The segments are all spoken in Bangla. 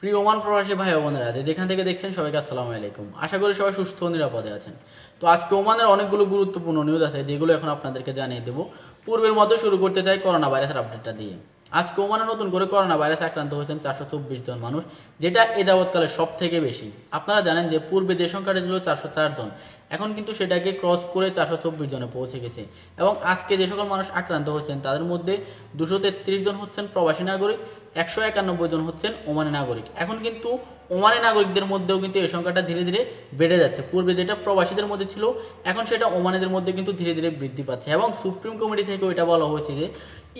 প্রিয় ওমান প্রবাসী ভাই বোনেরা যেখান থেকে দেখছেন সবাইকে আসসালামু আলাইকুম। আশা করি সবাই সুস্থ ও নিরাপদে আছেন। তো আজকে ওমানের অনেকগুলো গুরুত্বপূর্ণ নিউজ আছে, যেগুলো এখন আপনাদেরকে জানিয়ে দেবো। পূর্বের মতো শুরু করতে চাই করোনা ভাইরাসের আপডেটটা দিয়ে। আজকে ওমানে নতুন করে করোনা ভাইরাসে আক্রান্ত হয়েছেন চারশো চব্বিশ জন মানুষ, যেটা এ যাবৎকালে সব থেকে বেশি। আপনারা জানেন যে পূর্বে যে সংখ্যাটা ছিল চারশো চার জন, এখন কিন্তু সেটাকে ক্রস করে চারশো চব্বিশ জনে পৌঁছে গেছে। এবং আজকে যে সকল মানুষ আক্রান্ত হচ্ছেন তাদের মধ্যে দুশো তেত্রিশ জন হচ্ছেন প্রবাসী নাগরিক একশো একানব্বই জন হচ্ছেন ওমানি নাগরিক। এখন কিন্তু ওমানি নাগরিকদের মধ্যেও কিন্তু এই সংখ্যাটা ধীরে ধীরে বেড়ে যাচ্ছে। পূর্বে যেটা প্রবাসীদের মধ্যে ছিল, এখন সেটা ওমানিদের মধ্যে কিন্তু ধীরে ধীরে বৃদ্ধি পাচ্ছে। এবং সুপ্রিম কমিটি থেকে এটা বলা হয়েছে যে,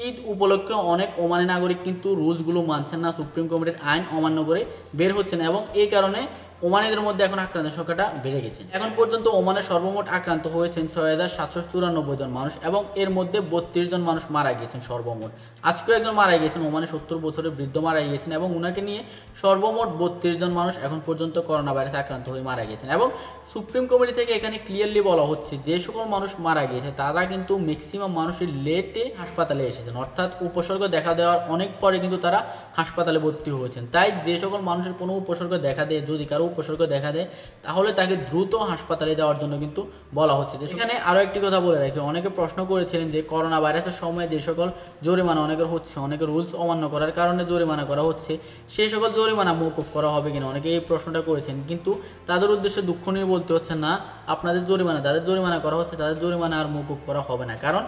ঈদ উপলক্ষে অনেক ওমানি নাগরিক কিন্তু রুলসগুলো মানছেন না, সুপ্রিম কমিটির আইন অমান্য করে বের হচ্ছে না। এবং এই কারণে ওমানিদের মধ্যে এখন আক্রান্তের সংখ্যাটা বেড়ে গেছে। এখন পর্যন্ত ওমানে সর্বমোট আক্রান্ত হয়েছেন ছয় হাজার সাতশো চুরানব্বই জন মানুষ এবং এর মধ্যে বত্রিশ জন মানুষ মারা গিয়েছেন সর্বমোট। আজকেও একজন মারা গিয়েছেন, ওমানে সত্তর বছরের বৃদ্ধ মারা গিয়েছেন এবং ওনাকে নিয়ে সর্বমোট বত্রিশ জন মানুষ এখন পর্যন্ত করোনা ভাইরাসে আক্রান্ত হয়ে মারা গিয়েছেন এবং সুপ্রিম কমিটি থেকে এখানে ক্লিয়ারলি বলা হচ্ছে, যে সকল মানুষ মারা গিয়েছে তারা কিন্তু ম্যাক্সিমাম মানুষের লেটে হাসপাতালে এসেছেন। অর্থাৎ উপসর্গ দেখা দেওয়ার অনেক পরে কিন্তু তারা হাসপাতালে ভর্তি হয়েছেন। তাই যে সকল মানুষের কোনো উপসর্গ দেখা দেয়, যদি কারও উপসর্গ দেখা দেয়, তাহলে তাকে দ্রুত হাসপাতালে যাওয়ার জন্য কিন্তু বলা হচ্ছে। যে সেখানে আরও একটি কথা বলে রাখি, অনেকে প্রশ্ন করেছিলেন যে করোনা ভাইরাসের সময় যে সকল জরিমানা অনেকের হচ্ছে অনেকের রুলস অমান্য করার কারণে জরিমানা করা হচ্ছে, সেই সকল জরিমানা মৌকুফ করা হবে কিনা? অনেকে এই প্রশ্নটা করেছেন, কিন্তু তাদের উদ্দেশ্যে দুঃখ নিয়ে বলতে হচ্ছে, না, আপনাদের জরিমানা, যাদের জরিমানা করা হচ্ছে, তাদের জরিমানা আর মৌকুফ করা হবে না। কারণ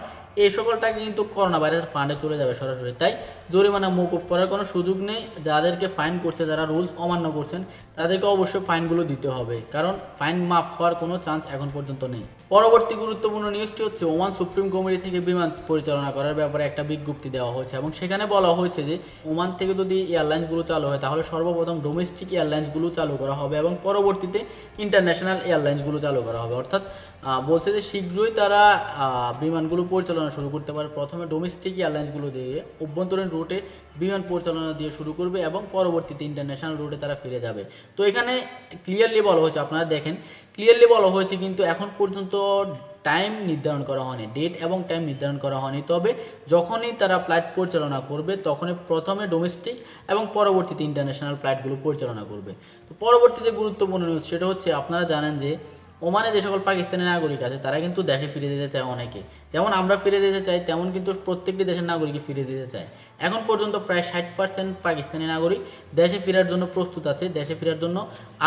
এই সকল টাকা কিন্তু করোনা ভাইরাসের ফান্ডে চলে যাবে সরাসরি। তাই জরিমানা মৌকুফ করার কোনো সুযোগ নেই। যাদেরকে ফাইন করছে, যারা রুলস অমান্য করছেন, তাদেরকে অবশ্যই ফাইনগুলো দিতে হবে। কারণ ফাইন মাফ হওয়ার কোনো চান্স এখন পর্যন্ত নেই। পরবর্তী গুরুত্বপূর্ণ নিউজটি হচ্ছে ওমান সুপ্রিম কমিটি থেকে বিমান পরিচালনা করার ব্যাপারে একটা বিজ্ঞপ্তি দেওয়া হয়েছে এবং সেখানে বলা হয়েছে যে, ওমান থেকে যদি এয়ারলাইন্সগুলো চালু হয়, তাহলে সর্বপ্রথম ডোমেস্টিক এয়ারলাইন্সগুলো চালু করা হবে এবং পরবর্তীতে ইন্টারন্যাশনাল এয়ারলাইন্সগুলো চালু করা হবে। অর্থাৎ বলছে যে শীঘ্রই তারা বিমানগুলো পরিচালনা শুরু করতে পারে। প্রথমে ডোমেস্টিক এয়ারলাইন্সগুলো দিয়ে অভ্যন্তরীণ রুটে বিমান পরিচালনা দিয়ে শুরু করবে এবং পরবর্তীতে ইন্টারন্যাশনাল রুটে তারা ফিরে যাবে। তো এখানে ক্লিয়ারলি বলা হয়েছে, আপনারা দেখেন ক্লিয়ারলি বলা হয়েছে কিন্তু এখন পর্যন্ত টাইম নির্ধারণ করা হয়নি ডেট এবং টাইম নির্ধারণ করা হয়নি। তবে যখনই তারা ফ্লাইট পরিচালনা করবে, তখনই প্রথমে ডোমেস্টিক এবং পরবর্তীতে ইন্টারন্যাশনাল ফ্লাইটগুলো পরিচালনা করবে। তো পরবর্তীতে গুরুত্বপূর্ণ সেটা হচ্ছে, আপনারা জানেন যে ওমানে যে সকল পাকিস্তানি নাগরিক আছে, তারা কিন্তু দেশে ফিরে যেতে চায় অনেকে। যেমন আমরা ফিরে যেতে চাই, তেমন কিন্তু প্রত্যেকটি দেশের নাগরিকই ফিরে যেতে চায়। এখন পর্যন্ত প্রায় ষাট পার্সেন্ট পাকিস্তানি নাগরিক দেশে ফেরার জন্য প্রস্তুত আছে, দেশে ফেরার জন্য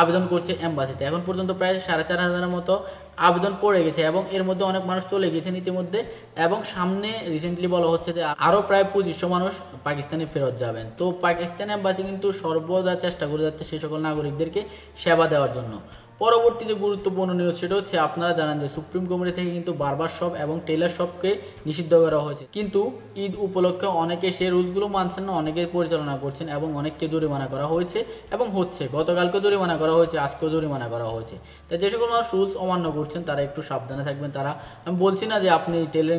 আবেদন করছে এম্বাসিতে। এখন পর্যন্ত প্রায় সাড়ে চার হাজারের মতো আবেদন পড়ে গেছে এবং এর মধ্যে অনেক মানুষ চলে গেছেন ইতিমধ্যে এবং সামনে রিসেন্টলি বলা হচ্ছে যে আরও প্রায় পঁচিশশো মানুষ পাকিস্তানে ফেরত যাবেন। তো পাকিস্তান এম্বাসি কিন্তু সর্বদা চেষ্টা করে যাচ্ছে সেই সকল নাগরিকদেরকে সেবা দেওয়ার জন্য। পরবর্তীতে গুরুত্বপূর্ণ নিউজ সেটা হচ্ছে আপনারা জানেন যে সুপ্রিম কমিটি থেকে কিন্তু বারবার শপ এবং টেলার শপকে নিষিদ্ধ করা হয়েছে। কিন্তু ঈদ উপলক্ষে অনেকে সেই রুলসগুলো মানছেন না, অনেকে পরিচালনা করছেন এবং অনেককে জরিমানা করা হয়েছে এবং হচ্ছে। গতকালকে জরিমানা করা হয়েছে, আজকেও জরিমানা করা হয়েছে। তাই যে সকল মানুষ রুলস অমান্য করছেন, তারা একটু সাবধানে থাকবেন। তারা, আমি বলছি না যে আপনি টেলার